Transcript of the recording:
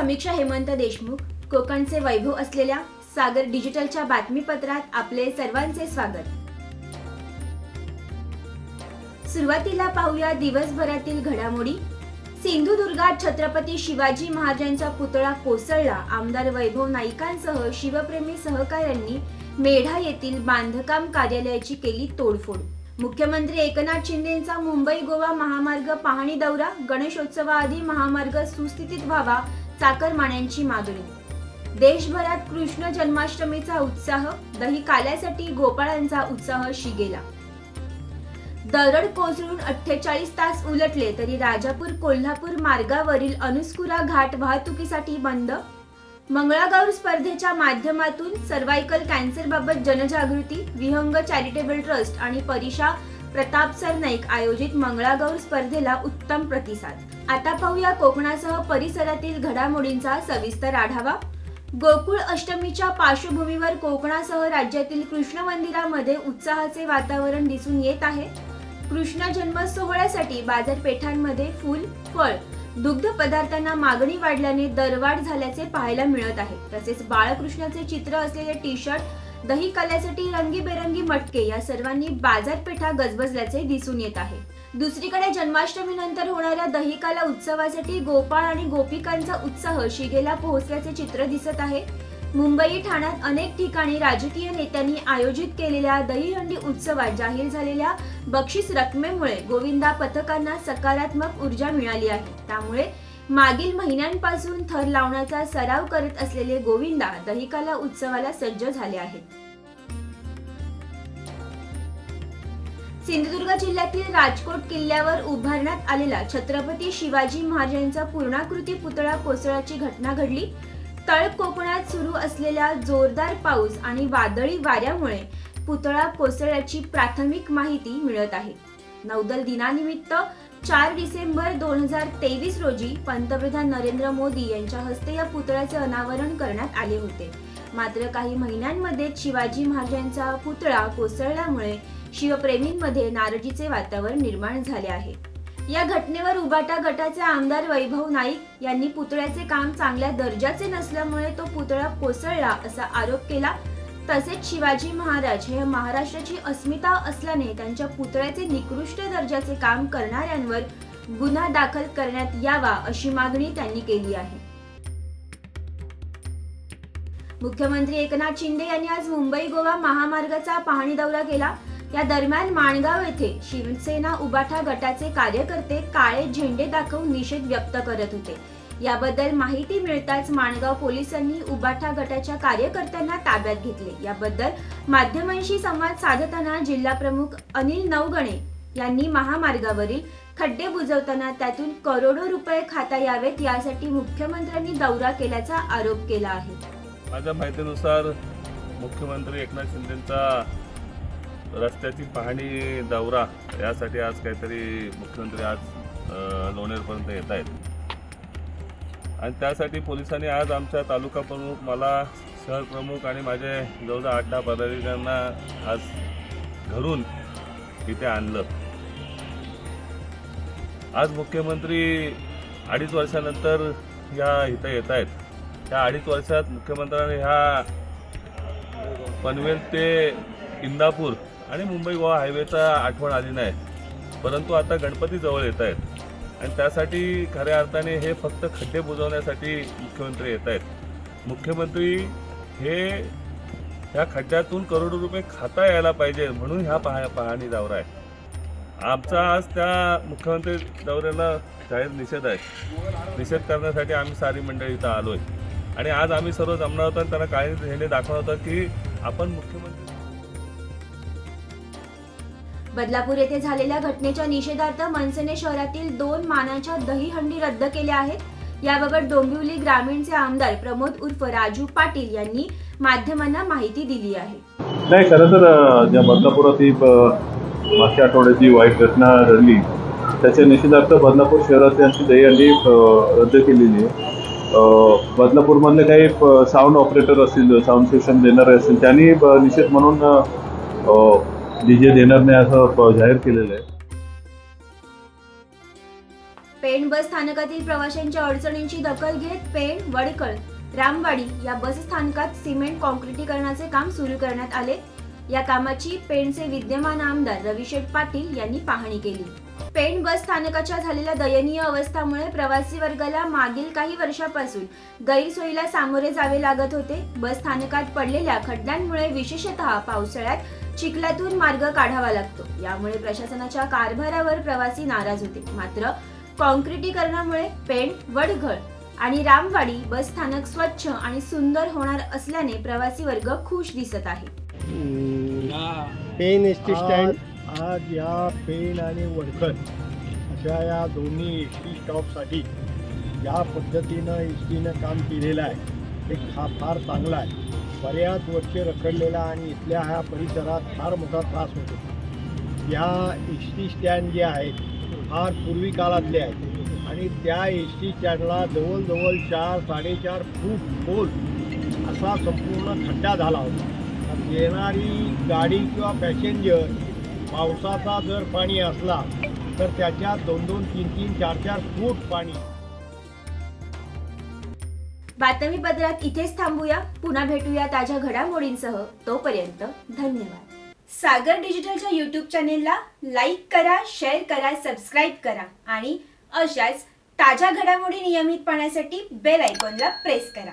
समीक्षा हेमंत देशमुख कोकणचे वैभव असलेल्या सागर डिजिटलच्या बातमीपत्रात आपले सर्वांचे स्वागत. सुरुवातीला पाहूया दिवसभरातील घडामोडी. सिंधुदुर्गात छत्रपती शिवाजी महाराजांचा पुतळा कोसळला. आमदार वैभव नाईकांसह शिवप्रेमी सहकाऱ्यांनी मेढा येथील बांधकाम कार्यालयाची केली तोडफोड. मुख्यमंत्री एकनाथ शिंदेचा मुंबई गोवा महामार्ग पाहणी दौरा गणेशोत्सवाआधी महामार्ग सुस्थितीत व्हावा चाकरमान्यांची मागणी. देशभरात कृष्ण जन्माष्टमीचा उत्साह दही काल्यासाठी गोपाळांचा उत्साह शिगेला. दरड कोसळून अठ्ठेचाळीस तास उलटले तरी राजापूर कोल्हापूर मार्गावरील अनुस्कुरा घाट वाहतुकीसाठी बंद. मंगळागौर स्पर्धेच्या माध्यमातून सर्वायकल कॅन्सरबाबत जनजागृती विहंग चॅरिटेबल ट्रस्ट आणि परिषा प्रताप सरनाईक आयोजित मंगळागौर स्पर्धेला उत्तम प्रतिसाद. आता पाहूया कोकणासह परिसरातील घडामोडींचा सविस्तर आढावा. गोकुळ अष्टमीच्या पार्श्वभूमीवर कोकणासह राज्यातील कृष्ण मंदिरामध्ये उत्साहाचे वातावरण दिसून येत आहे. कृष्ण जन्म सोहळ्यासाठी बाजारपेठांमध्ये फूल फळ दुग्ध पदार्थांना मागणी वाढल्याने दरवाढ झाल्याचे पाहायला मिळत आहे. तसेच बाळकृष्णाचे चित्र असलेले टी शर्ट दही कल्यासाठी रंगीबेरंगी मटके या सर्वांनी बाजारपेठा गजबजल्याचे दिसून येत आहे. दुसरीकडे जन्माष्टमीनंतर होणाऱ्या दहीकाला उत्सवासाठी गोपाळ आणि गोपिकांचा उत्साह शिगेला पोहोचल्याचे चित्र दिसत आहे. मुंबई ठाण्यात अनेक ठिकाणी राजकीय नेत्यांनी आयोजित केलेल्या दहीहंडी उत्सवात जाहीर झालेल्या बक्षीस रकमेमुळे गोविंदा पथकांना सकारात्मक ऊर्जा मिळाली आहे. त्यामुळे मागील महिन्यांपासून थर लावण्याचा सराव करत असलेले गोविंदा दहिकाला उत्सवाला सज्ज झाले आहेत. सिंधुदुर्ग जिल्ह्यातील राजकोट किल्ल्यावर उभारण्यात आलेला छत्रपती शिवाजी महाराजांचा पूर्णाकृती पुतळा कोसळण्याची घटना घडली. तळ कोकणात सुरू असलेल्या जोरदार पाऊस आणि वादळी वाऱ्यामुळे पुतळा कोसळल्याची प्राथमिक माहिती मिळत आहे. नौदल दिनानिमित्त चार डिसेंबर दोन हजार तेवीस रोजी पंतप्रधान नरेंद्र मोदी यांच्या हस्ते या पुतळ्याचे अनावरण करण्यात आले होते. मात्र काही महिन्यांमध्ये शिवाजी महाराजांचा पुतळा कोसळल्यामुळे शिवप्रेमींमध्ये नाराजीचे वातावरण निर्माण झाले आहे. या घटनेवर उबाटा गटाचे आमदार वैभव नाईक यांनी पुतळ्याचे काम चांगल्या दर्जाचे नसल्यामुळे तो पुतळा कोसळला असा आरोप केला तसेच शिवाजी महाराज हे महाराष्ट्राची अस्मिता असल्याने त्यांच्या पुतळ्याचे निकृष्ट दर्जाचे काम करणाऱ्यांवर गुन्हा दाखल करण्यात यावा अशी मागणी त्यांनी केली आहे. मुख्यमंत्री एकनाथ शिंदे यांनी आज मुंबई गोवा महामार्गाचा पाहणी दौरा केला. या दरम्यान माणगाव येथे शिवसेना उबाठा गटाचे कार्यकर्ते काळे झेंडे दाखवून निषेध व्यक्त करत होते. याबद्दल माहिती मिळताच माणगाव पोलिसांनी उबाठा गटाच्या कार्यकर्त्यांना ताब्यात घेतले. याबद्दल माध्यमांशी संवाद साधताना जिल्हा प्रमुख अनिल नवगणे यांनी महामार्गावरील खड्डे बुजवताना त्यातून करोडो रुपये खाता यावेत यासाठी मुख्यमंत्र्यांनी दौरा केल्याचा आरोप केला आहे. माझ्या माहितीनुसार मुख्यमंत्री एकनाथ शिंदेचा रस्त्याची पाहणी दौरा यासाठी आज काहीतरी मुख्यमंत्री आज लोणेरपर्यंत येत आहेत आणि त्यासाठी पोलिसांनी आज आमच्या तालुका प्रमुख मला शहर प्रमुख आणि माझे जवळजवळ आठ दहा पदाधिकाऱ्यांना आज घरून इथे आणलं. आज मुख्यमंत्री अडीच वर्षानंतर ह्या इथं येत आहेत. त्या अडीच वर्षात मुख्यमंत्र्यांनी ह्या पनवेल ते इंदापूर आणि मुंबई गोवा हायवेचा आठवण आली नाही. परंतु आता गणपती जवळ येत आहेत. आणि त्यासाठी खऱ्या अर्थाने हे फक्त खड्डे बुजवण्यासाठी मुख्यमंत्री येत आहेत. मुख्यमंत्री हे ह्या खड्ड्यातून करोडो रुपये खाता यायला पाहिजे म्हणून ह्या पाह पाहणी दौरा आहे. आमचा आज त्या मुख्यमंत्री दौऱ्याला जाहीर निषेध आहे. निषेध करण्यासाठी आम्ही सारी मंडळी इथं आलो आहे आणि आज आम्ही सर्व जमणार होतो आणि त्यांना काही हे दाखवलं होतं की आपण मुख्यमंत्री बदलापूर येथे झालेल्या घटनेच्या निषेधार्थ मनसेने शहरातील दोन मानाच्या दहीहंडी रद्द केल्या आहेत. याबाबत डोंबिवली ग्रामीणचे आमदार प्रमोद उर्फ राजू पाटील यांनी माध्यमांना माहिती दिली आहे. नाही खरं तर ज्या बदलापुरात ही मागच्या आठवड्याची वाईट घटना घडली त्याच्या निषेधार्थ बदलापूर शहरातली आमची दहीहंडी रद्द केलेली आहे. बदलापूरमधले काही साऊंड ऑपरेटर असतील साऊंड सिस्टम देणारे असतील त्यांनी निषेध म्हणून डी जे देणार नाही असं जाहीर केलेलं आहे. पेण बस स्थानकातील प्रवाशांच्या अडचणींची दखल घेत पेण वडकळ रामवाडी या बस स्थानकात सिमेंट कॉन्क्रिटीकरणाचे काम सुरू करण्यात आले. या कामाची पेणचे विद्यमान आमदार रविशेठ पाटील यांनी पाहणी केली. पेण बस स्थानकाच्या झालेल्या दयनीय अवस्थामुळे प्रवासी वर्गाला मागील काही वर्षापासून गैरसोयीला सामोरे जावे लागत होते. बस स्थानकात पडलेल्या खड्ड्यांमुळे विशेषतः पावसाळ्यात चिखलातून मार्ग काढावा लागतो. यामुळे प्रशासनाच्या कारभारावर प्रवासी नाराज होते. मात्र कॉन्क्रिटीकरणामुळे पेण वडघळ आणि रामवाडी बस स्थानक स्वच्छ आणि सुंदर होणार असल्याने प्रवासी वर्ग खुश दिसत आहे. पेन एस टी स्टँड आज या पेन आणि वडखल अशा या दोन्ही एस टी स्टॉपसाठी ज्या पद्धतीनं एस टीनं काम केलेलं आहे. ते हा फार चांगला आहे. बऱ्याच वर्ष रखडलेला आणि इथल्या ह्या परिसरात फार मोठा त्रास होतो. या एस टी स्टँड जे आहेत फार पूर्वी काळातले आहेत आणि त्या एस टी स्टँडला जवळजवळ चार साडेचार फूट खोल असा संपूर्ण खड्डा झाला होता. येणारी गाडी किंवा पॅसेंजर पावसाचा जर पाणी असला तर त्याच्यात दोन दोन तीन तीन चार चार फूट पाणी. बातमीपत्रात इथेच थांबूया. पुन्हा भेटूया ताज्या घडामोडींसह. तोपर्यंत धन्यवाद. सागर डिजिटलच्या यूट्यूब चॅनेलला लाईक करा शेअर करा सबस्क्राईब करा आणि अशाच ताज्या घडामोडी नियमित पाहण्यासाठी बेल आयकॉनला प्रेस करा.